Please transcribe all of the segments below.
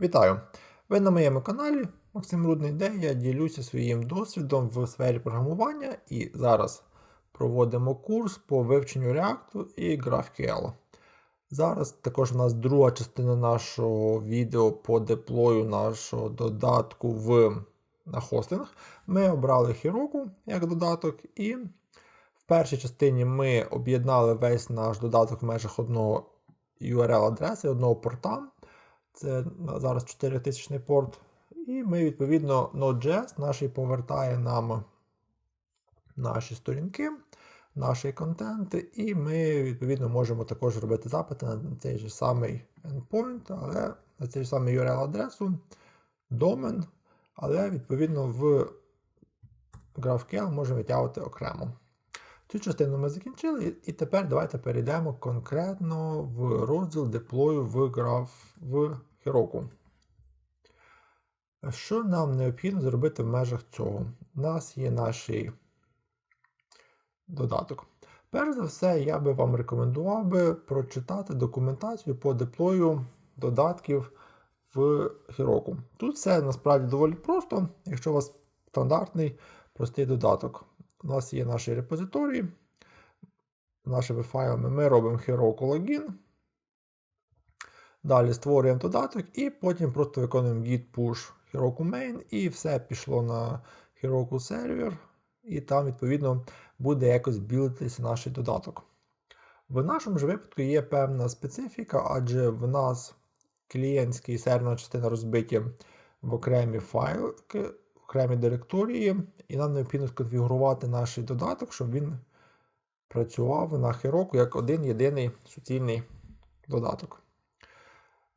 Вітаю! Ви на моєму каналі Максим Рудний, де я ділюся своїм досвідом в сфері програмування і зараз проводимо курс по вивченню React і GraphQL. Зараз також у нас друга частина нашого відео по деплою нашого додатку в, на хостинг. Ми обрали Heroku як додаток, і в першій частині ми об'єднали весь наш додаток в межах одного URL-адреси, одного порта. Це зараз 4000 порт. І ми, відповідно, Node.js наш повертає нам наші сторінки, наші контенти, і ми, відповідно, можемо також робити запити на цей же самий endpoint, але на цей же самий URL-адресу, домен, але відповідно в GraphQL можемо витягувати окремо. Цю частину ми закінчили, і- тепер давайте перейдемо конкретно в розділ деплою в Graph в Heroku. Що нам необхідно зробити в межах цього? У нас є наш додаток. Перш за все, я би вам рекомендував би прочитати документацію по деплою додатків в Heroku. Тут все насправді доволі просто, якщо у вас стандартний простий додаток. У нас є наші репозиторії, нашими файлами ми робимо Heroku логін. Далі створюємо додаток і потім просто виконуємо git push Heroku main і все пішло на Heroku сервер, і там, відповідно, буде якось білитися наш додаток. В нашому ж випадку є певна специфіка, адже в нас клієнтська і серверна частина розбиті в окремі файлики, в окремі директорії, і нам необхідно сконфігурувати наш додаток, щоб він працював на Heroku як один єдиний суцільний додаток.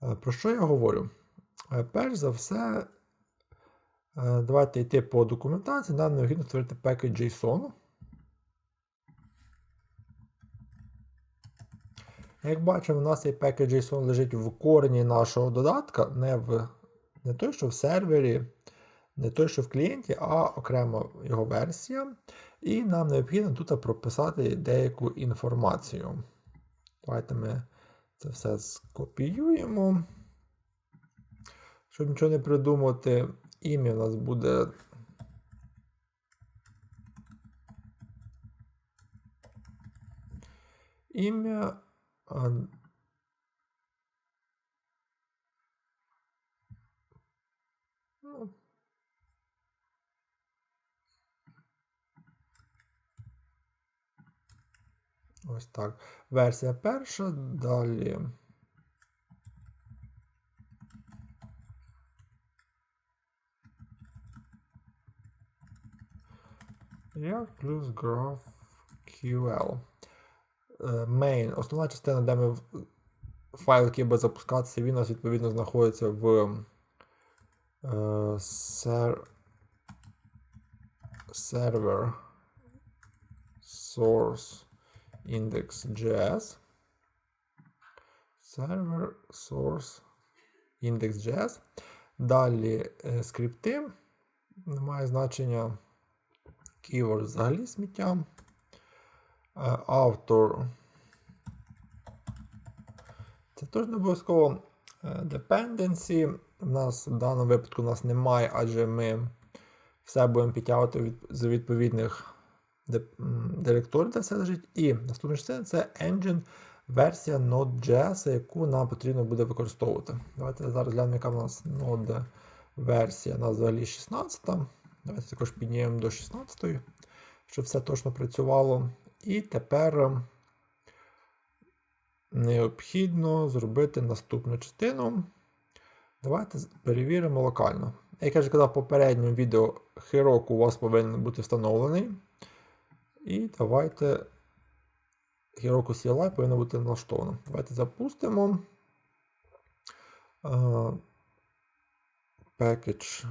Е, Про що я говорю? Е, Перш за все, е, давайте йти по документації. Нам необхідно створити package JSON. Як бачимо, у нас цей package JSON лежить в корені нашого додатка, не в не той, що в сервері, не той, що в клієнті, а окремо його версія. І нам необхідно тут прописати деяку інформацію. Давайте ми це все скопіюємо. Щоб нічого не придумати, ім'я у нас буде. Ім'я. а, ну, Ось так. Версія перша, далі. React плюс GraphQL. Е, Main. Основна частина, де ми файл, який буде запускатися, він у нас відповідно знаходиться в е, сер... сервер source index.js. Server source index.js. Далі е, скрипти. Немає значення. Keyword взагалі сміття. Е, Автор. Це теж не обов'язково е, dependency. У нас в даному випадку нас немає, адже ми все будемо підтягувати від, з відповідних м, де все лежить. І наступна частина це engine версія Node.js, яку нам потрібно буде використовувати. Давайте зараз глянемо, яка в нас Node версія. У нас взагалі 16. Давайте також піднімемо до 16, щоб все точно працювало. І тепер е, необхідно зробити наступну частину. Давайте перевіримо локально. Як я вже казав в попередньому відео, Heroku у вас повинен бути встановлений. І давайте Heroku CLI повинно бути налаштовано. Давайте запустимо. Package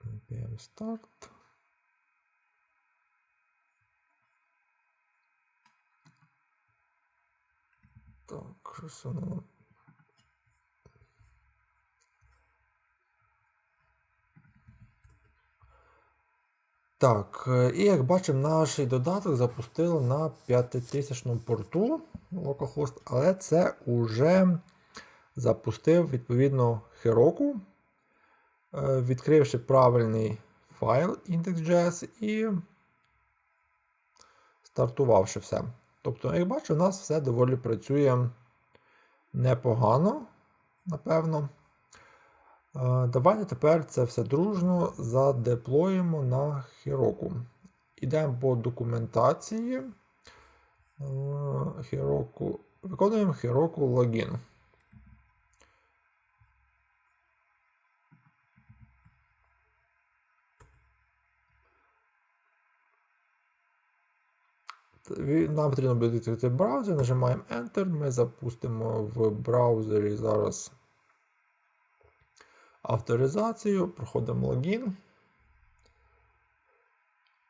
npm start. Так, щось воно. Так, і як бачимо, наш додаток запустили на 5000 порту localhost, але це уже запустив відповідно Heroku, е, відкривши правильний файл index.js і стартувавши все. Тобто, як бачу, у нас все доволі працює непогано, напевно. Е, Давайте тепер це все дружно задеплоїмо на Heroku. Йдемо по документації. Е, Heroku. Виконуємо Heroku логін. Нам потрібно буде відкрити браузер, нажимаємо Enter. Ми запустимо в браузері зараз авторизацію, проходимо логін.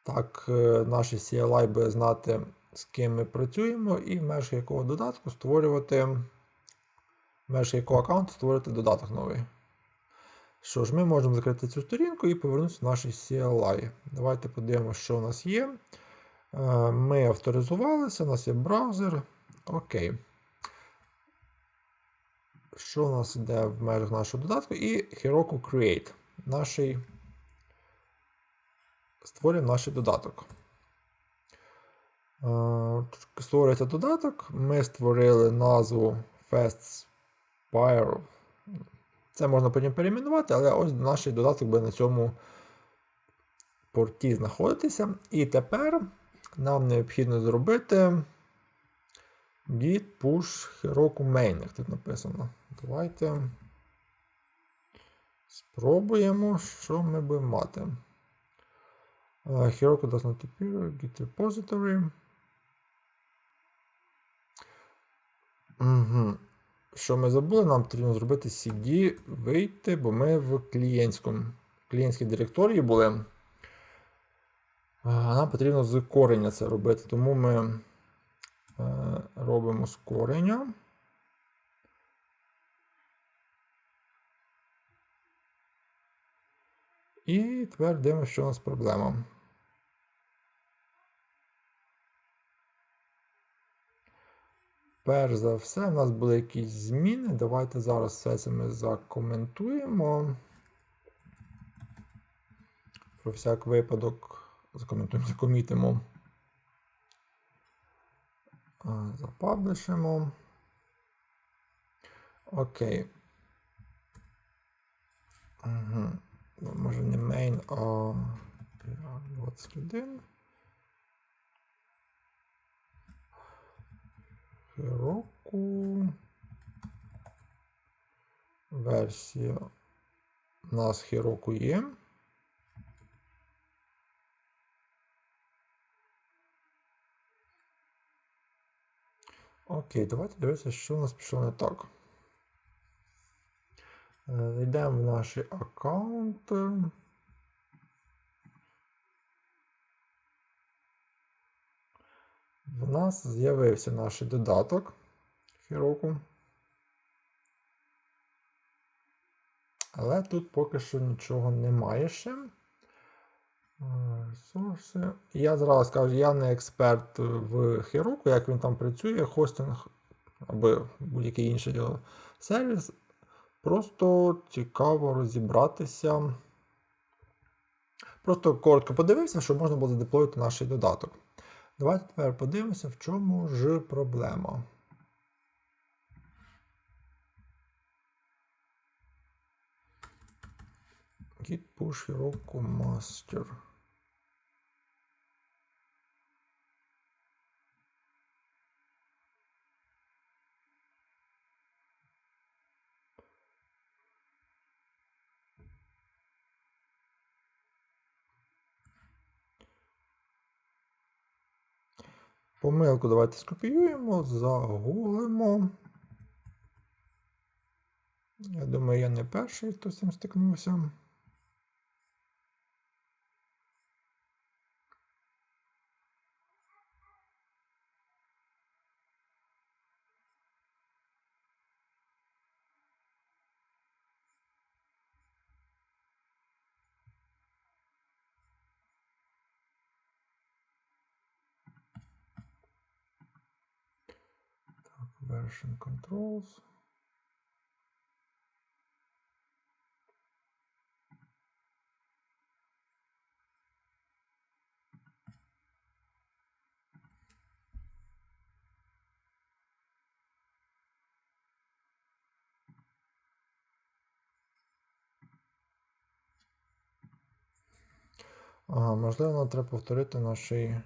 Так, е, наш CLI буде знати, з ким ми працюємо, і в межах якого додатку створювати, в межах якого аккаунту створити додаток новий. Що ж, ми можемо закрити цю сторінку і повернутися в наш CLI. Давайте подивимося, що у нас є. Е, Ми авторизувалися, у нас є браузер. Окей. Що у нас йде в межах нашого додатку? І Heroku Create. Наший... Створюємо наш додаток. Е, Створюється додаток. Ми створили назву Fast Spire. Це можна потім перейменувати, але ось наш додаток буде на цьому порті знаходитися. І тепер нам необхідно зробити git push Heroku main, як тут написано. Давайте спробуємо, що ми будемо мати. Е, Heroku does not appear, git repository. Угу. Що ми забули, нам потрібно зробити CD, вийти, бо ми в клієнтському клієнтській директорії були. А Нам потрібно з корення це робити, тому ми е, робимо з корення. І тепер дивимося, що у нас проблема. Перш за все, в нас були якісь зміни. Давайте зараз все це ми закоментуємо. Про всяк випадок закоментуємо, закомітимо. А, Запаблишимо. Окей. Угу. Може не main, а 21. Heroku. Версія у нас Heroku є. Окей, давайте дивитися, що у нас пішло не так. Е, Йдемо в наші аккаунти. В нас з'явився наш додаток Heroku. Але тут поки що нічого немає ще. Ресурси. Я зразу скажу, я не експерт в Heroku, як він там працює, хостинг або будь-який інший сервіс. Просто цікаво розібратися. Просто коротко подивився, щоб можна було задеплоїти наш додаток. Давайте тепер подивимося, в чому ж проблема. Git push Heroku master. Помилку давайте скопіюємо, загуглимо. Я думаю, я не перший, хто з цим стикнувся. version controls. Ага, можливо, нам треба повторити наш е,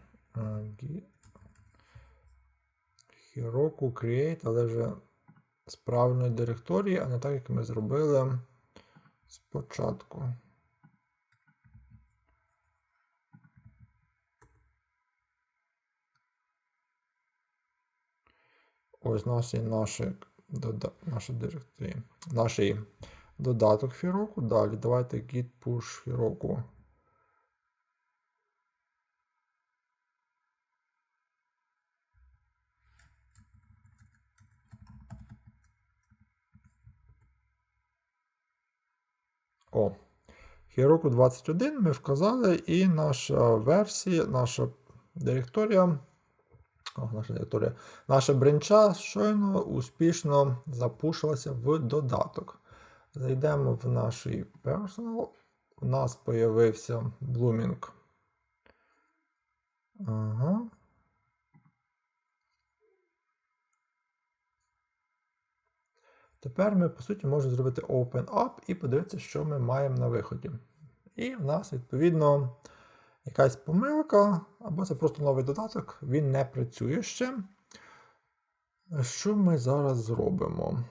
Heroku Create, але вже з правильної директорії, а не так, як ми зробили спочатку. Ось наш, наш, дода, наша директорія. Наш додаток Heroku. Далі давайте git push Heroku. О, Heroku 21 ми вказали, і наша версія, наша директорія, о, наша директорія, наша бренча щойно успішно запушилася в додаток. Зайдемо в наш personal. У нас появився Blooming. Ага. Тепер ми, по суті, можемо зробити Open Up і подивитися, що ми маємо на виході. І в нас, відповідно, якась помилка, або це просто новий додаток, він не працює ще. Що ми зараз зробимо?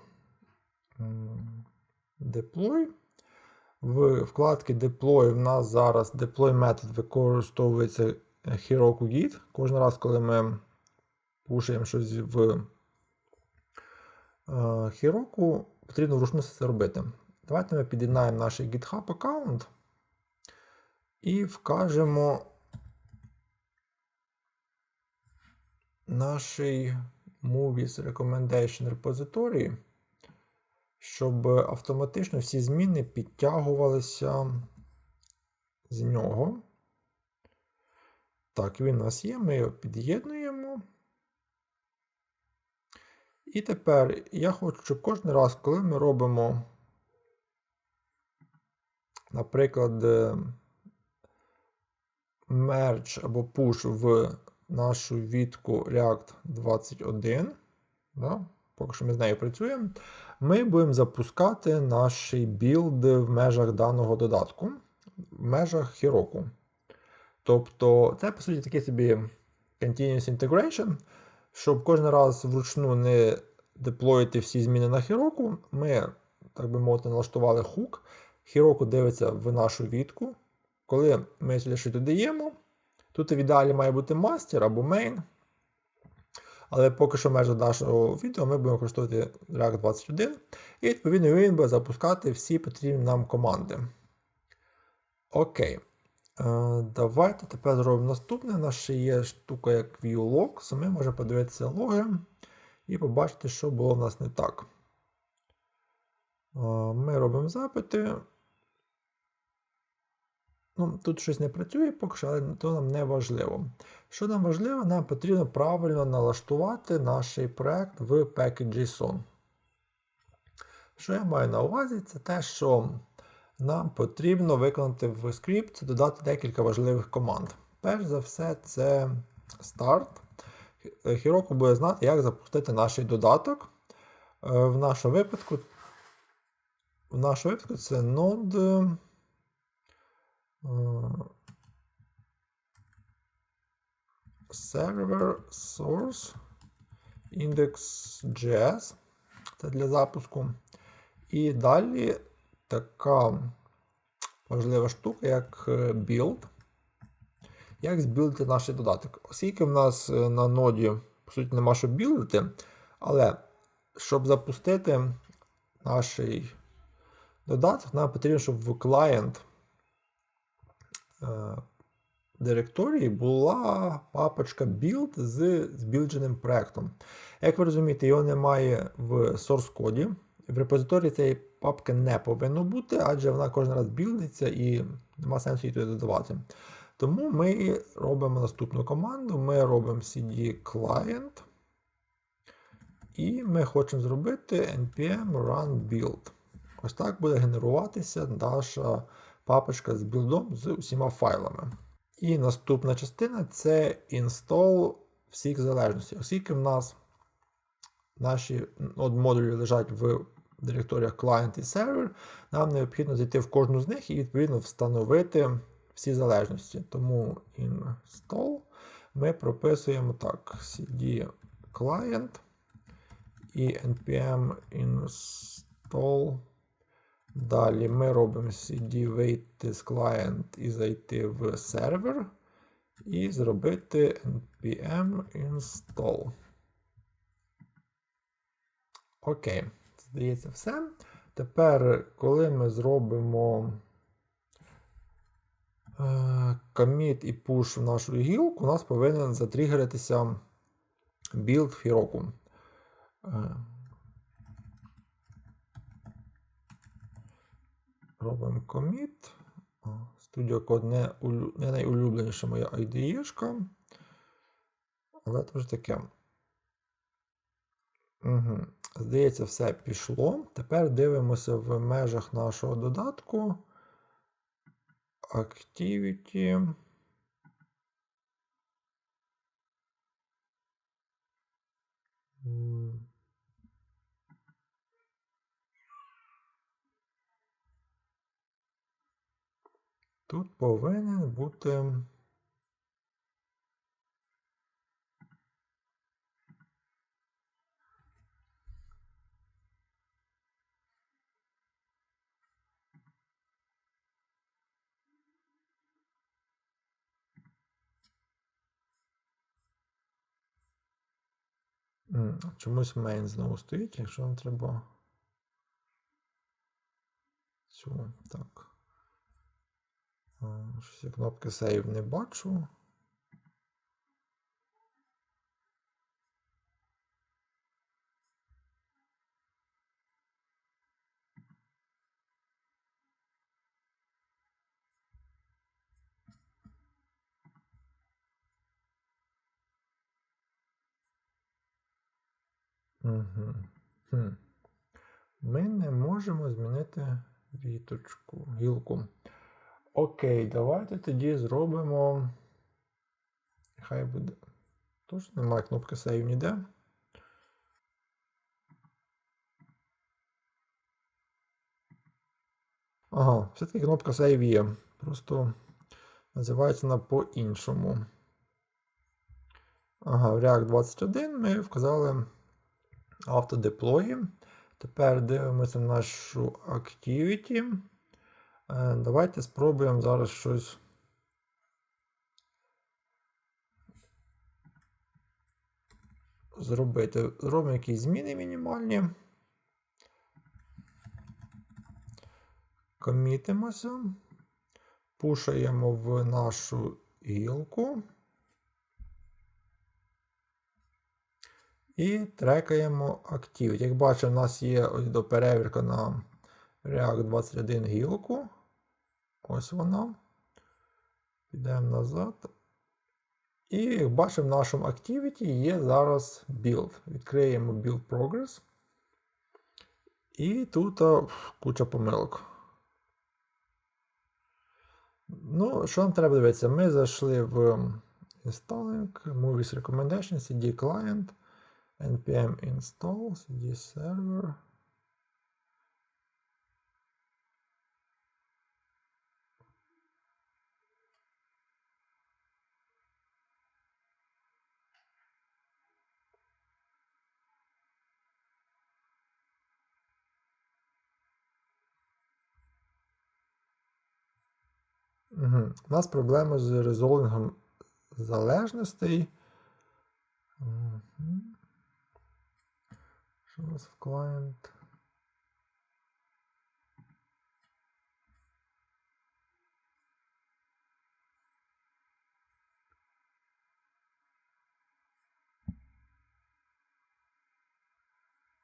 Deploy. В вкладці Deploy в нас зараз deploy метод використовується Heroku Git. Кожен раз, коли ми пушуємо щось в Heroku, потрібно вручну це робити. Давайте ми під'єднаємо наш GitHub аккаунт і вкажемо наш Movies Recommendation Repository, щоб автоматично всі зміни підтягувалися з нього. Так, він у нас є, ми його під'єднуємо. І тепер я хочу, щоб кожен раз, коли ми робимо, наприклад, мерч або push в нашу відку React 21, да, поки що ми з нею працюємо, ми будемо запускати наш білд в межах даного додатку, в межах Heroku. Тобто, це, по суті, такий собі continuous integration. Щоб кожен раз вручну не деплоїти всі зміни на Heroku, ми, так би мовити, налаштували хук. Heroku дивиться в нашу відку. Коли ми щось додаємо, тут в ідеалі має бути мастер або main. Але поки що межа нашого відео ми будемо використовувати React 21. І відповідно він буде запускати всі потрібні нам команди. Окей. Е, Давайте тепер зробимо наступне. У нас ще є штука як ViewLog, ми можемо подивитися логи і побачити, що було в нас не так. Е, Ми робимо запити. Ну, Тут щось не працює, поки що, але то нам не важливо. Що нам важливо, нам потрібно правильно налаштувати наш проект в package.json. Що я маю на увазі, це те, що нам потрібно виконати в скрипт, додати декілька важливих команд. Перш за все, це старт. Heroku буде знати, як запустити наш додаток. Е, в нашому випадку в нашому випадку це node е, server source index.js. Це для запуску. І далі така важлива штука, як е, build. Як збілдити наш додаток? Оскільки в нас е, на ноді, по суті, нема що білдити, але щоб запустити наш додаток, нам потрібно, щоб в клієнт е, директорії була папочка build з збілдженим проектом. Як ви розумієте, його немає в source коді. В репозиторії цієї папки не повинно бути, адже вона кожен раз білдиться і нема сенсу її туди додавати. Тому ми робимо наступну команду. Ми робимо cd client. І ми хочемо зробити npm run build. Ось так буде генеруватися наша папочка з білдом з усіма файлами. І наступна частина це install всіх залежностей. Оскільки в нас наші модулі лежать в директоріях client і server, нам необхідно зайти в кожну з них і відповідно встановити всі залежності. Тому install ми прописуємо так: cd client і npm install. Далі ми робимо cd wait з client і зайти в сервер і зробити npm install. Окей, здається, все. Тепер, коли ми зробимо commit і push в нашу гілку, у нас повинен затригеритися build Фіроку. Робимо commit. Studio Code не, найулюбленіша моя IDE, але це ж таке. Угу. Здається, все пішло. Тепер дивимося в межах нашого додатку. Activity. Тут повинен бути. Чомусь main знову стоїть, якщо нам треба. Цю, так. Щось я кнопки Save не бачу. Угу. Хм. Ми не можемо змінити віточку, гілку. Окей, давайте тоді зробимо. Хай буде. Тож немає кнопки Save ніде. Ага, все-таки кнопка Save є. Просто називається вона по-іншому. Ага, в React 21 ми вказали автодеплої. Тепер дивимося нашу Activity. Е, давайте спробуємо зараз щось. Зробити. Зробимо якісь зміни мінімальні. Комітимося, пушаємо в нашу гілку. І трекаємо актив. Як бачимо, у нас є ось до перевірка на React 21 гілку. Ось вона. Підемо назад. І як бачимо, в нашому Activity є зараз build. Відкриємо Build Progress. І тут куча помилок. Ну, що нам треба дивитися? Ми зайшли в Installing, Movies Recommendation, CD Client npm install cd server. Угу. У нас проблеми з резолвингом залежностей. Що у нас в клієнт?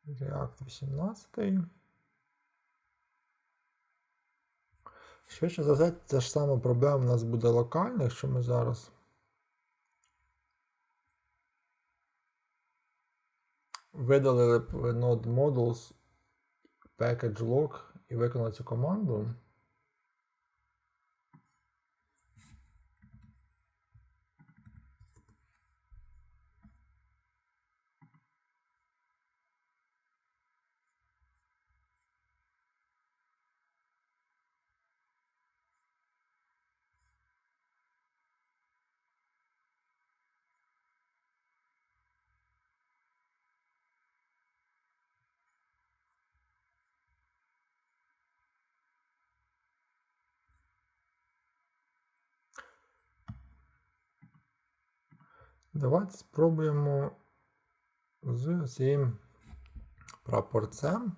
React 18. Швидше за все, ця ж сама проблема у нас буде локальна, якщо ми зараз видалили б node modules package log і виконали цю команду. Давайте спробуємо з цим прапорцем,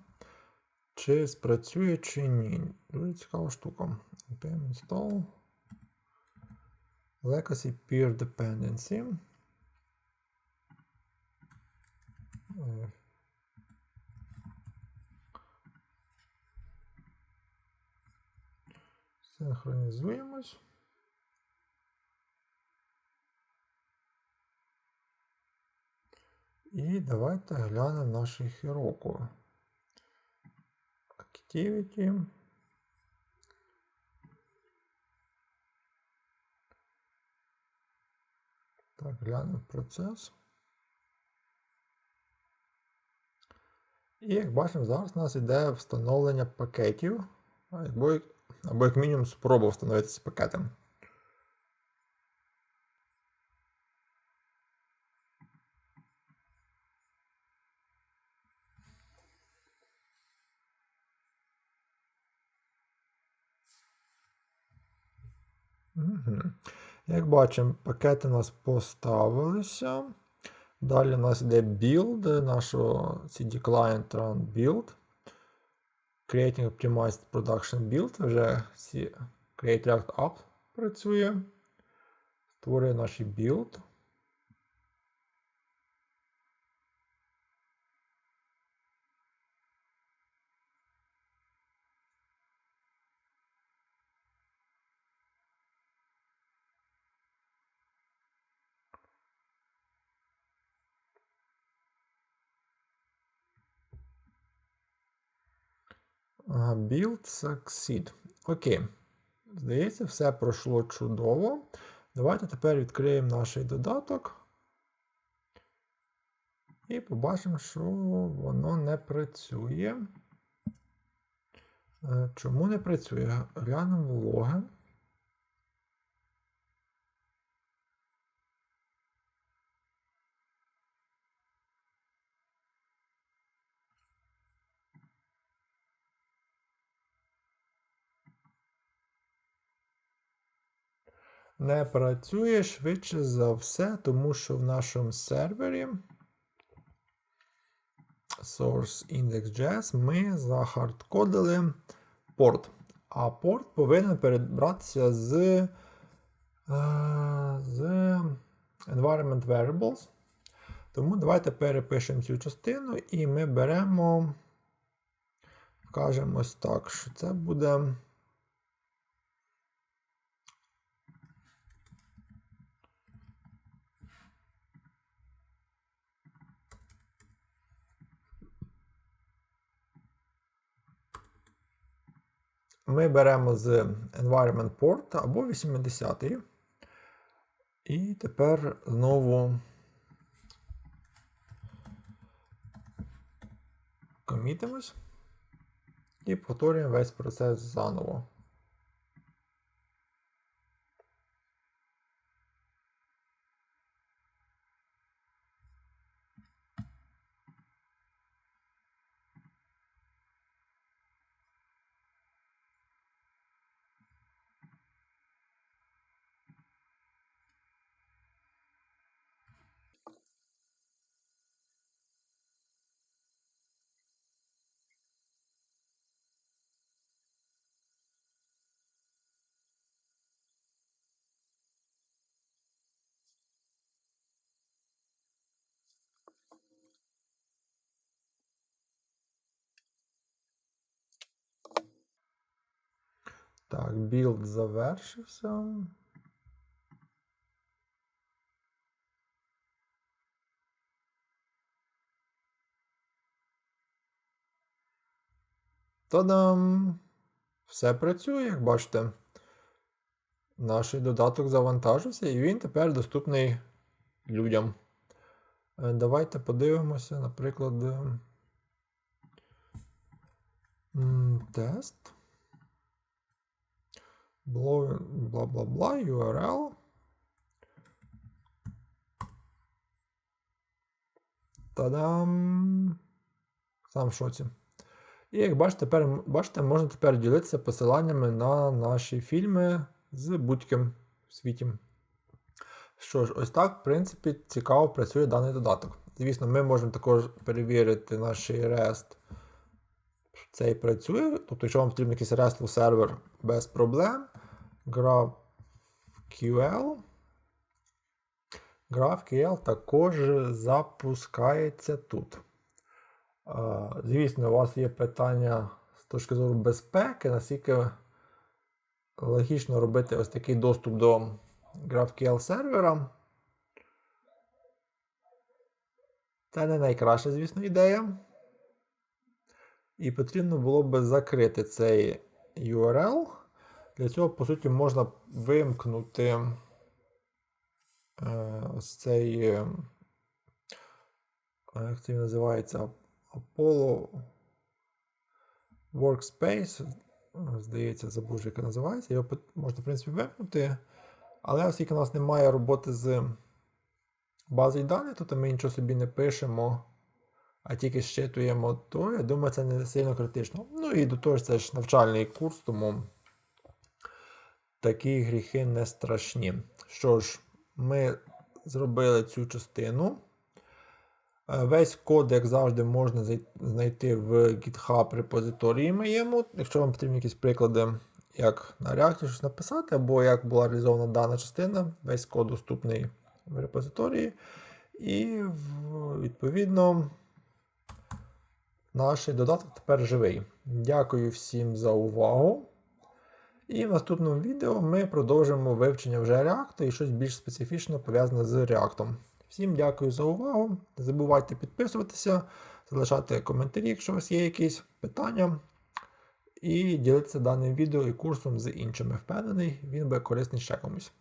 чи спрацює, чи ні. Дуже цікава штука. npm install legacy peer dependency. Синхронізуємось. І давайте глянемо нашу Heroku. Activity. Так, глянемо процес. І як бачимо, зараз у нас йде встановлення пакетів, або, або як мінімум спроба встановити ці. Угу. Як бачимо, пакети у нас поставилися. Далі у нас йде build нашого CD Client Run Build. Creating Optimized Production Build. Вже Create React App працює. Створює наш build. Build Succeed. Окей. Здається, все пройшло чудово. Давайте тепер відкриємо наш додаток. І побачимо, що воно не працює. Е, чому не працює? Глянемо в не працює швидше за все, тому що в нашому сервері Source Index.js ми захардкодили порт. А порт повинен перебратися з, е, з Environment Variables. Тому давайте перепишемо цю частину і ми беремо, вкажемо ось так, що це буде. Ми беремо з Environment Port або 80 І тепер знову комітимось і повторюємо весь процес заново. Так, білд завершився. Та-дам! Все працює, як бачите. Наш додаток завантажився і він тепер доступний людям. Е, давайте подивимося, наприклад, тест бла-бла-бла, URL. Та-дам! Сам в шоці. І як бачите, тепер, бачите, можна тепер ділитися посиланнями на наші фільми з будь-ким в світі. Що ж, ось так, в принципі, цікаво працює даний додаток. Звісно, ми можемо також перевірити наш REST. Цей працює. Тобто, якщо вам потрібен якийсь RESTful сервер без проблем. GraphQL. GraphQL також запускається тут. Звісно, у вас є питання з точки зору безпеки, наскільки логічно робити ось такий доступ до GraphQL сервера. Це не найкраща, звісно, ідея. І потрібно було би закрити цей URL. Для цього, по суті, можна вимкнути е, ось цей. е, Як це він називається? Apollo Workspace. Здається, забув, як називається. Його можна, в принципі, вимкнути. Але оскільки у нас немає роботи з базою даних, то ми нічого собі не пишемо, а тільки щитуємо, то я думаю, це не сильно критично. Ну і до того ж, це ж навчальний курс, тому такі гріхи не страшні. Що ж, ми зробили цю частину. Е, Весь код, як завжди, можна знайти в GitHub репозиторії моєму. Якщо вам потрібні якісь приклади, як на React щось написати, або як була реалізована дана частина, весь код доступний в репозиторії. І відповідно наш додаток тепер живий. Дякую всім за увагу. І в наступному відео ми продовжимо вивчення вже React і щось більш специфічно пов'язане з React. Всім дякую за увагу. Не забувайте підписуватися, залишати коментарі, якщо у вас є якісь питання. І ділитися даним відео і курсом з іншими. Впевнений, він буде корисний ще комусь.